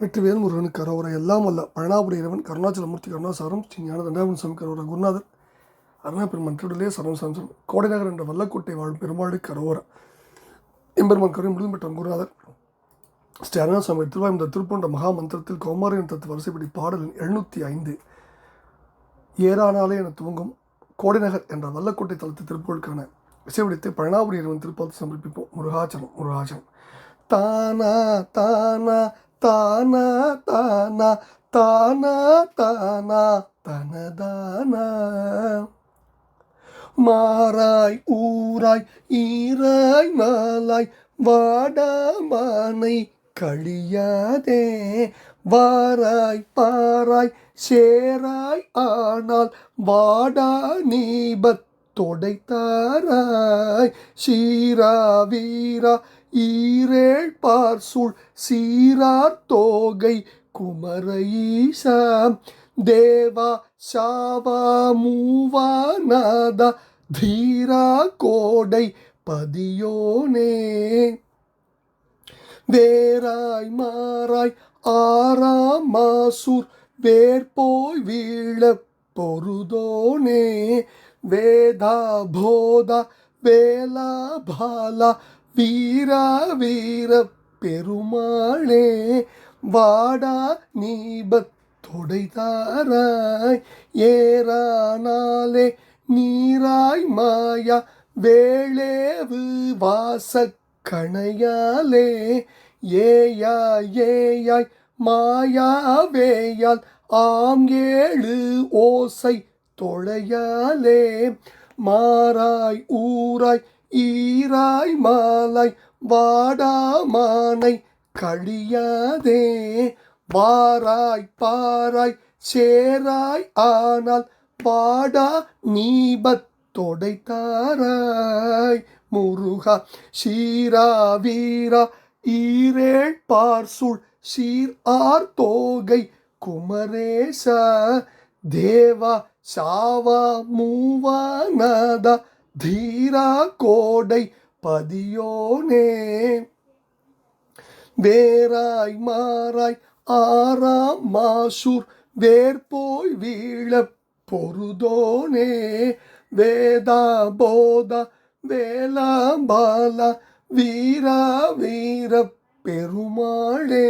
வெற்றிவேல் முருகனுக்கு கரோரை எல்லாம் அல்ல பழனாபுரி இறைவன் கருணாச்சலமூர்த்தி கருணாசாரம் ஸ்ரீ ஞான தண்டாபன் கரோரா குருநாதர் அருணாபெருமான் திருடலே சரம் சாம்சன் கோடைநகர் என்ற வல்லக்கோட்டை வாழும் பெருமாளுக்கு கரோரா எம்பெருமான் கருவி முழுதும் பெற்ற குருநாதர். ஸ்ரீ அருணாசாமி திருவாயுந்த திருப்போன்ற மகா மந்திரத்தில் கௌமாரியன் தத்து வரிசைப்படி பாடலின் எழுநூற்றி ஐந்து ஏறானாலே என துவங்கும் கோடைநகர் என்ற வல்லக்கோட்டை தளத்து திருப்பொருளுக்கான இசைவடித்து பழனாபுரி இறைவன் திருப்பாத்து சமர்ப்பிப்போம். முருகாச்சலம் முருகாச்சலம் தானா தானா தானா தானா தானா தானா தனதானா. மாறாய் ஊராய் ஈராய் மாலாய் வாடாமானை கழியாதே. வாராய் பாராய் சேராய் ஆனால் வாடா நீபத் தொடைத்தாராய். சீரா வீரா ஈரேழ் பார்சூழ் சீரார் தோகை குமரஈசா தேவா சாவா மூவா நாதா தீரா கோடை பதியோனே. வேராய் மாறாய் ஆறாம் மாசூர் வேர்போய் வீழ பொருதோனே. வேதா போதா வேலா பாலா வீரா வீர பெருமாளே வாடா நீபத் தொடைதாராய் ஏறானாலே நீராய் மாயா வேளேவு வாசக்கணையாலே ஏயா ஏயாய் மாயாவேயால் ஆம் ஏழு ஓசை தொழையாலே மாறாய் ஊராய் ஈராய் மாலாய் வாடாமானை கழியாதே வாராய் பாராய் சேராய் ஆனால் பாடா நீபத் தொடைத்தாராய் முருகா சீரா வீரா ஈரேழ் பார்சுள் சீர் ஆர் தோகை குமரேசா தேவா சாவா மூவா தீரா கோடை பதியோனே. வேராய் மாறாய் ஆறாம் மாசூர் வேர்போய் வீழ பொருதோனே. வேதா போதா வேலா பாலா வீரா வீர பெருமாளே.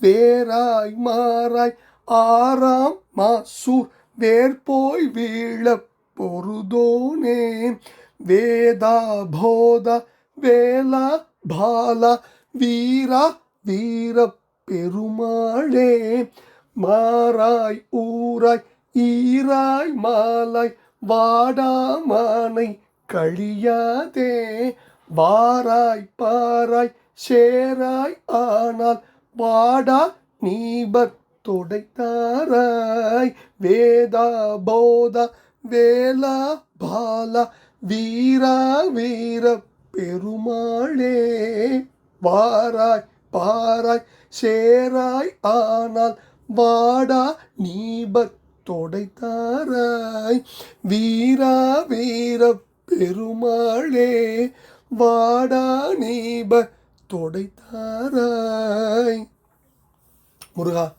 வேராய் மாறாய் ஆறாம் மாசூர் வேர்போய் வீழ பொருதோனே வேதா போத வேலா பாலா வீரா வீர பெருமாளே மாறாய் ஊராய் ஈராய் மாலாய் வாடாமானை கழியாதே. வாராய் பாராய் சேராய் ஆனால் வாடா நீபத் துடைத்தாராய். வேதா போதா வேலா பாலா வீரா வீர பெருமாளே. வாராய் பாராய் சேராய் ஆனால் வாடா நீபத் தொடைத்தாராய். வீரா வீர பெருமாளே வாடா நீப தொடைத்தாராய். முருகா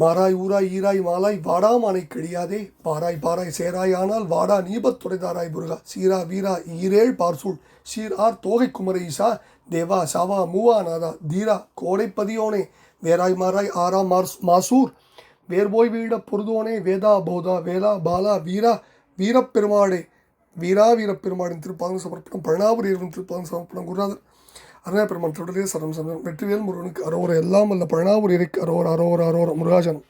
மாறாய் ஊராய் ஈராய் மாலாய் வாடா மானை கிடையாதே. பாராய் பாராய் சேராய் ஆனால் வாடா நீபத் துடைதாராய் முருகா. சீரா வீரா ஈரேழ் பார்சூல். சீரார் ஆர் தோகை குமர ஈசா. தேவா சாவா மூவா நாதா. தீரா கோடைப்பதியோனே வேராய் மாறாய் ஆரா மார்ஸ் மாசூர். வேர்போய் வீட பொருதோனே வேதா போதா வேலா பாலா வீரா. வீரப்பெருமாடே வீரா வீரப்பெருமாடின் திருப்பாதம் சமர்ப்பணம். பழனாபுரி திருப்பாதம் சமர்ப்பணம். குருநாதர் அருணா பெருமான் தொடரே சரம் சரம் வெற்றிவேல் முருகனுக்கு அரோர எல்லாம் அல்ல பழனாவூர் இருக்கு அரோர அரோர அரோர முருகாஜனம்